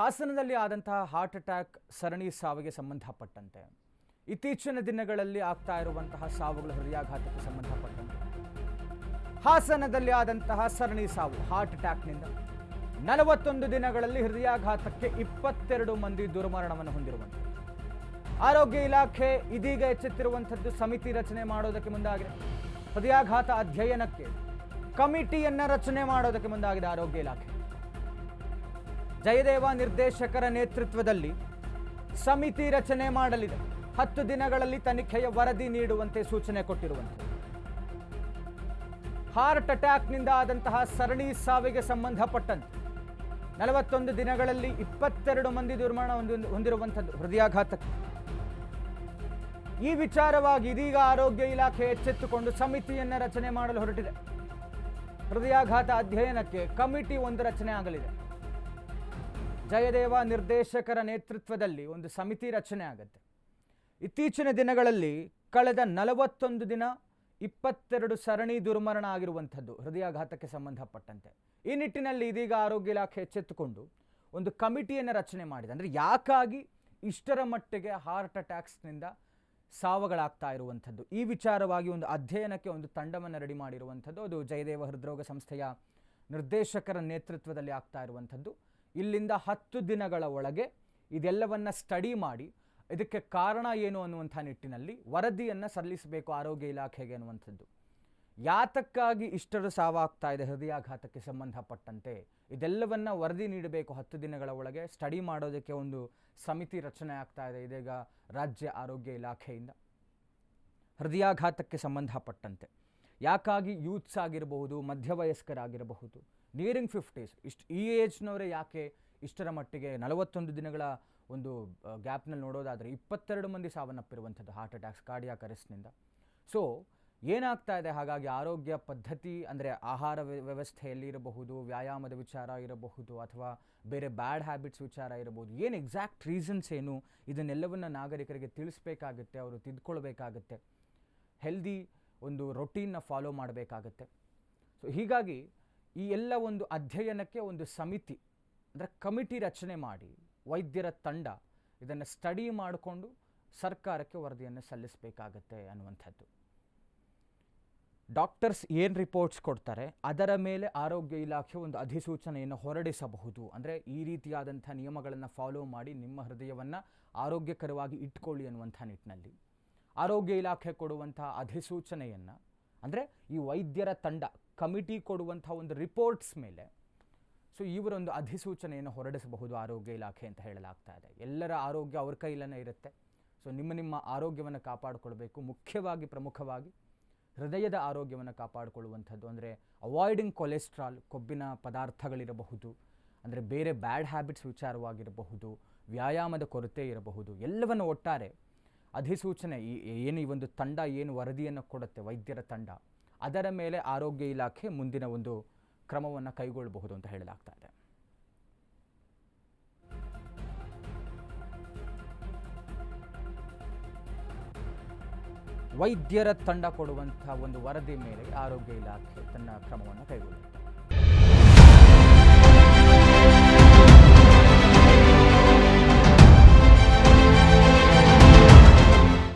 ಹಾಸನದಲ್ಲಿ ಆದಂತಹ heart attack, ಸರಣಿ ಸಾವಿಗೆ ಸಂಬಂಧಪಟ್ಟಂತೆ. ಇತ್ತೀಚಿನ ದಿನಗಳಲ್ಲಿ ಆಗ್ತಾ ಇರುವಂತಹ ಸಾವುಗಳು ಹೃದಯಾಘಾತಕ್ಕೆ ಸಂಬಂಧಪಟ್ಟಂತೆ. ಹಾಸನದಲ್ಲಿ ಆದಂತಹ ಸರಣಿ ಸಾವು, ಹಾರ್ಟ್ ಅಟ್ಯಾಕ್ನಿಂದ. ನಲವತ್ತೊಂದು ದಿನಗಳಲ್ಲಿ ಹೃದಯಾಘಾತಕ್ಕೆ ಇಪ್ಪತ್ತೆರಡು ಮಂದಿ ದುರ್ಮರಣವನ್ನು ಹೊಂದಿರುವಂತೆ. ಆರೋಗ್ಯ ಇಲಾಖೆ ಇದೀಗ ಎಚ್ಚೆತ್ತಿರುವಂಥದ್ದು ಸಮಿತಿ ರಚನೆ ಮಾಡೋದಕ್ಕೆ ಮುಂದಾಗಿದೆ. ಹೃದಯಾಘಾತ ಅಧ್ಯಯನಕ್ಕೆ ಕಮಿಟಿಯನ್ನು ರಚನೆ ಮಾಡೋದಕ್ಕೆ ಮುಂದಾಗಿದೆ ಆರೋಗ್ಯ ಇಲಾಖೆ. ಜಯದೇವ ನಿರ್ದೇಶಕರ ನೇತೃತ್ವದಲ್ಲಿ ಸಮಿತಿ ರಚನೆ ಮಾಡಲಿದೆ. ಹತ್ತು ದಿನಗಳಲ್ಲಿ ತನಿಖೆಯ ವರದಿ ನೀಡುವಂತೆ ಸೂಚನೆ ಕೊಟ್ಟಿರುವಂತೆ. ಹಾರ್ಟ್ ಅಟ್ಯಾಕ್ನಿಂದ ಆದಂತಹ ಸರಣಿ ಸಾವಿಗೆ ಸಂಬಂಧಪಟ್ಟಂತೆ ನಲವತ್ತೊಂದು ದಿನಗಳಲ್ಲಿ ಇಪ್ಪತ್ತೆರಡು ಮಂದಿ ದುರ್ಮರಣ ಹೊಂದಿ, ಹೊಂದಿರುವಂಥದ್ದು ಹೃದಯಾಘಾತಕ್ಕೆ. ಈ ವಿಚಾರವಾಗಿ ಇದೀಗ ಆರೋಗ್ಯ ಇಲಾಖೆ ಎಚ್ಚೆತ್ತುಕೊಂಡು ಸಮಿತಿಯನ್ನು ರಚನೆ ಮಾಡಲು ಹೊರಟಿದೆ. ಹೃದಯಾಘಾತ ಅಧ್ಯಯನಕ್ಕೆ ಕಮಿಟಿ ಒಂದು ರಚನೆ ಆಗಲಿದೆ. ಜಯದೇವ ನಿರ್ದೇಶಕರ ನೇತೃತ್ವದಲ್ಲಿ ಒಂದು ಸಮಿತಿ ರಚನೆ ಆಗುತ್ತೆ. ಇತ್ತೀಚಿನ ದಿನಗಳಲ್ಲಿ ಕಳೆದ ನಲವತ್ತೊಂದು ದಿನ ಇಪ್ಪತ್ತೆರಡು ಸರಣಿ ದುರ್ಮರಣ ಆಗಿರುವಂಥದ್ದು ಹೃದಯಾಘಾತಕ್ಕೆ ಸಂಬಂಧಪಟ್ಟಂತೆ. ಈ ನಿಟ್ಟಿನಲ್ಲಿ ಇದೀಗ ಆರೋಗ್ಯ ಇಲಾಖೆ ಎಚ್ಚೆತ್ತುಕೊಂಡು ಒಂದು ಕಮಿಟಿಯನ್ನು ರಚನೆ ಮಾಡಿದೆ. ಅಂದರೆ ಯಾಕಾಗಿ ಇಷ್ಟರ ಮಟ್ಟಿಗೆ ಹಾರ್ಟ್ ಅಟ್ಯಾಕ್ಸ್ನಿಂದ ಸಾವುಗಳಾಗ್ತಾ ಇರುವಂಥದ್ದು. ಈ ವಿಚಾರವಾಗಿ ಒಂದು ಅಧ್ಯಯನಕ್ಕೆ ಒಂದು ತಂಡವನ್ನು ರೆಡಿ ಮಾಡಿರುವಂಥದ್ದು. ಅದು ಜಯದೇವ ಹೃದ್ರೋಗ ಸಂಸ್ಥೆಯ ನಿರ್ದೇಶಕರ ನೇತೃತ್ವದಲ್ಲಿ ಆಗ್ತಾ ಇರುವಂಥದ್ದು. ಇಲ್ಲಿಂದ ಹತ್ತು ದಿನಗಳ ಒಳಗೆ ಇದೆಲ್ಲವನ್ನ ಸ್ಟಡಿ ಮಾಡಿ, ಇದಕ್ಕೆ ಕಾರಣ ಏನು ಅನ್ನುವಂಥ ನಿಟ್ಟಿನಲ್ಲಿ ವರದಿಯನ್ನು ಸಲ್ಲಿಸಬೇಕು ಆರೋಗ್ಯ ಇಲಾಖೆಗೆ ಅನ್ನುವಂಥದ್ದು. ಯಾತಕ್ಕಾಗಿ ಇಷ್ಟರು ಸಾವಾಗ್ತಾ ಇದೆ, ಹೃದಯಾಘಾತಕ್ಕೆ ಸಂಬಂಧಪಟ್ಟಂತೆ ಇದೆಲ್ಲವನ್ನ ವರದಿ ನೀಡಬೇಕು ಹತ್ತು ದಿನಗಳ ಒಳಗೆ ಸ್ಟಡಿ ಮಾಡೋದಕ್ಕೆ ಒಂದು ಸಮಿತಿ ರಚನೆ ಆಗ್ತಾ ಇದೆ ಇದೀಗ ರಾಜ್ಯ ಆರೋಗ್ಯ ಇಲಾಖೆಯಿಂದ. ಹೃದಯಾಘಾತಕ್ಕೆ ಸಂಬಂಧಪಟ್ಟಂತೆ. ಯಾಕಾಗಿ ಯೂತ್ಸ್ ಆಗಿರಬಹುದು, ಮಧ್ಯವಯಸ್ಕರಾಗಿರಬಹುದು? ನಿಯರಿಂಗ್ ಫಿಫ್ಟೀಸ್ ಇಷ್ಟು, ಈ ಏಜ್ನವರೇ ಯಾಕೆ ಇಷ್ಟರ ಮಟ್ಟಿಗೆ ನಲವತ್ತೊಂದು ದಿನಗಳ ಒಂದು ಗ್ಯಾಪ್ನಲ್ಲಿ ನೋಡೋದಾದರೆ ಇಪ್ಪತ್ತೆರಡು ಮಂದಿ ಸಾವನ್ನಪ್ಪಿರುವಂಥದ್ದು ಹಾರ್ಟ್ ಅಟ್ಯಾಕ್ಸ್ ಕಾರ್ಡಿಯಾಕ್ ಅರೆಸ್ಟ್ನಿಂದ ಸೊ ಏನಾಗ್ತಾ ಇದೆ? ಹಾಗಾಗಿ ಆರೋಗ್ಯ ಪದ್ಧತಿ ಅಂದರೆ ಆಹಾರ ವ್ಯ- ವ್ಯವಸ್ಥೆಯಲ್ಲಿ ಇರಬಹುದು, ವ್ಯಾಯಾಮದ ವಿಚಾರ ಇರಬಹುದು, ಅಥವಾ ಬೇರೆ ಬ್ಯಾಡ್ ಹ್ಯಾಬಿಟ್ಸ್ ವಿಚಾರ ಇರಬಹುದು. ಏನು ಎಕ್ಸಾಕ್ಟ್ ರೀಸನ್ಸ್ ಏನು? ಇದನ್ನೆಲ್ಲವನ್ನು ನಾಗರಿಕರಿಗೆ ತಿಳಿಸ್ಬೇಕಾಗುತ್ತೆ, ಅವರು ತಿದ್ಕೊಳ್ಬೇಕಾಗತ್ತೆ. ಹೆಲ್ದಿ ಒಂದು ರೊಟೀನ್ನ ಫಾಲೋ ಮಾಡಬೇಕಾಗತ್ತೆ. ಸೊ ಹೀಗಾಗಿ ಈ ಎಲ್ಲ ಒಂದು ಅಧ್ಯಯನಕ್ಕೆ ಒಂದು ಸಮಿತಿ, ಅಂದರೆ ಕಮಿಟಿ ರಚನೆ ಮಾಡಿ, ವೈದ್ಯರ ತಂಡ ಇದನ್ನು ಸ್ಟಡಿ ಮಾಡಿಕೊಂಡು ಸರ್ಕಾರಕ್ಕೆ ವರದಿಯನ್ನು ಸಲ್ಲಿಸಬೇಕಾಗತ್ತೆ ಅನ್ನುವಂಥದ್ದು. ಡಾಕ್ಟರ್ಸ್ ಏನು ರಿಪೋರ್ಟ್ಸ್ ಕೊಡ್ತಾರೆ, ಅದರ ಮೇಲೆ ಆರೋಗ್ಯ ಇಲಾಖೆ ಒಂದು ಅಧಿಸೂಚನೆಯನ್ನು ಹೊರಡಿಸಬಹುದು. ಅಂದರೆ ಈ ರೀತಿಯಾದಂಥ ನಿಯಮಗಳನ್ನು ಫಾಲೋ ಮಾಡಿ ನಿಮ್ಮ ಹೃದಯವನ್ನು ಆರೋಗ್ಯಕರವಾಗಿ ಇಟ್ಕೊಳ್ಳಿ ಅನ್ನುವಂಥ ನಿಟ್ಟಿನಲ್ಲಿ. ಆರೋಗ್ಯ ಇಲಾಖೆ ಕೊಡುವಂಥ ಅಧಿಸೂಚನೆಯನ್ನು, ಅಂದರೆ ಈ ವೈದ್ಯರ ತಂಡ, ಕಮಿಟಿ ಕೊಡುವಂಥ ಒಂದು ರಿಪೋರ್ಟ್ಸ್ ಮೇಲೆ ಸೊ ಇವರೊಂದು ಅಧಿಸೂಚನೆಯನ್ನು ಹೊರಡಿಸಬಹುದು ಆರೋಗ್ಯ ಇಲಾಖೆ ಅಂತ ಹೇಳಲಾಗ್ತಾ ಇದೆ. ಎಲ್ಲರ ಆರೋಗ್ಯ ಅವ್ರ ಕೈಲೇ ಇರುತ್ತೆ. ಸೊ ನಿಮ್ಮ ನಿಮ್ಮ ಆರೋಗ್ಯವನ್ನು ಕಾಪಾಡಿಕೊಳ್ಬೇಕು, ಮುಖ್ಯವಾಗಿ ಪ್ರಮುಖವಾಗಿ ಹೃದಯದ ಆರೋಗ್ಯವನ್ನು ಕಾಪಾಡಿಕೊಳ್ಳುವಂಥದ್ದು, ಅಂದರೆ ಅವಾಯ್ಡಿಂಗ್ ಕೊಲೆಸ್ಟ್ರಾಲ್ ಕೊಬ್ಬಿನ ಪದಾರ್ಥಗಳಿರಬಹುದು, ಅಂದರೆ ಬೇರೆ ಬ್ಯಾಡ್ ಹ್ಯಾಬಿಟ್ಸ್ ವಿಚಾರವಾಗಿರಬಹುದು, ವ್ಯಾಯಾಮದ ಕೊರತೆ ಇರಬಹುದು, ಎಲ್ಲವನ್ನು ಒಟ್ಟಾರೆ ಅಧಿಸೂಚನೆ ಏನು ಈ ಒಂದು ತಂಡ, ಏನು ವರದಿಯನ್ನು ಕೊಡುತ್ತೆ, ವೈದ್ಯರ ತಂಡ, ಅದರ ಮೇಲೆ ಆರೋಗ್ಯ ಇಲಾಖೆ ಮುಂದಿನ ಒಂದು ಕ್ರಮವನ್ನು ಕೈಗೊಳ್ಳಬಹುದು ಅಂತ ಹೇಳಲಾಗ್ತಾ ಇದೆ. ವೈದ್ಯರ ತಂಡ ಕೊಡುವಂಥ ಒಂದು ವರದಿ ಮೇಲೆ ಆರೋಗ್ಯ ಇಲಾಖೆ ತನ್ನ ಕ್ರಮವನ್ನು ಕೈಗೊಳ್ಳುತ್ತೆ.